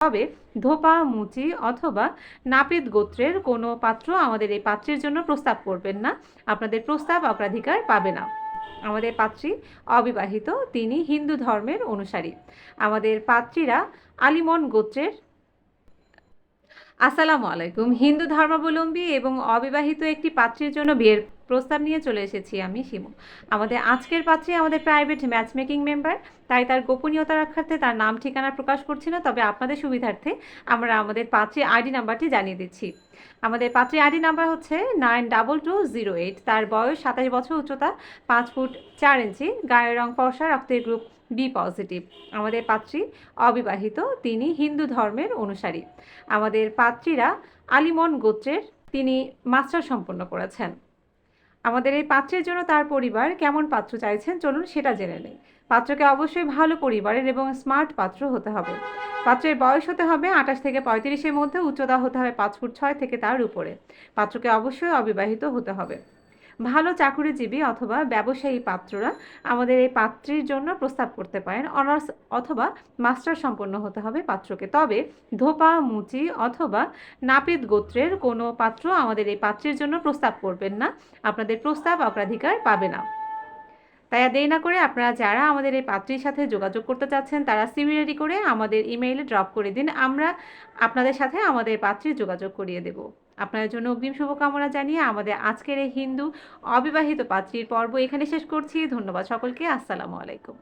তবে ধোপা, মুচি অথবা নাপিত গোত্রের কোনো পাত্র আমাদের এই পাত্রের জন্য প্রস্তাব করবেন না। আপনাদের প্রস্তাব অগ্রাধিকার পাবে না। আমাদের পাত্রী অবিবাহিত, তিনি হিন্দু ধর্মের অনুসারী। আমাদের পাত্রীরা আলিমন গোত্রের। আসসালামু আলাইকুম। হিন্দু ধর্মাবলম্বী এবং অবিবাহিত একটি পাত্রীর জন্য বিয়ের প্রস্তাব নিয়ে চলে এসেছি আমি, শিমু। আমাদের আজকের পাত্রী আমাদের প্রাইভেট ম্যাচ মেকিং মেম্বার তাই তার গোপনীয়তা রক্ষার্থে তার নাম, ঠিকানা প্রকাশ করছি না তবে আপনাদের সুবিধার্থে আমরা আমাদের পাত্রী আইডি নাম্বারটি জানিয়ে দিচ্ছি। আমাদের পাত্রী আইডি নাম্বার হচ্ছে nine double two zero eight তার বয়স সাতাশ বছর উচ্চতা পাঁচ ফুট চার ইঞ্চি, গায়ের রং ফর্সা, রক্তের গ্রুপ বি পজিটিভ আমাদের পাত্রী অবিবাহিত, তিনি হিন্দু ধর্মের অনুসারী। আমাদের পাত্রীরা আলিমন গোত্রের, তিনি মাস্টার সম্পন্ন করেছেন। আমাদের এই পাত্রের জন্য তার পরিবার কেমন পাত্র চাইছেন চলুন সেটা জেনে নেই। পাত্রকে অবশ্যই ভালো পরিবারের এবং স্মার্ট পাত্র হতে হবে। পাত্রের বয়স হতে হবে আঠাশ থেকে পঁয়ত্রিশের মধ্যে, উচ্চতা হতে হবে পাঁচ ফুট ছয় থেকে তার উপরে। পাত্রকে অবশ্যই অবিবাহিত হতে হবে। ভালো চাকুরিজীবী অথবা ব্যবসায়ী পাত্ররা আমাদের এই পাত্রীর জন্য প্রস্তাব করতে পারেন। অনার্স অথবা মাস্টার সম্পন্ন হতে হবে পাত্রকে। তবে ধোপা, মুচি অথবা নাপিত গোত্রের কোনো পাত্র আমাদের এই পাত্রের জন্য প্রস্তাব করবেন না। আপনাদের প্রস্তাব, অগ্রাধিকার পাবে না। তাই আর দেরি না করে আপনারা যারা আমাদের এই পাত্রীর সাথে যোগাযোগ করতে চাচ্ছেন, তারা সিভি রেডি করে আমাদের ইমেইলে ড্রপ করে দিন। আমরা আপনাদের সাথে আমাদের পাত্রীর যোগাযোগ করিয়ে দেব। আপনাদের জন্য অগ্রিম শুভকামনা জানিয়ে আমাদের আজকের এই হিন্দু অবিবাহিত পাত্রীর পর্ব এখানে শেষ করছি। ধন্যবাদ সকলকে। আসসালামু আলাইকুম।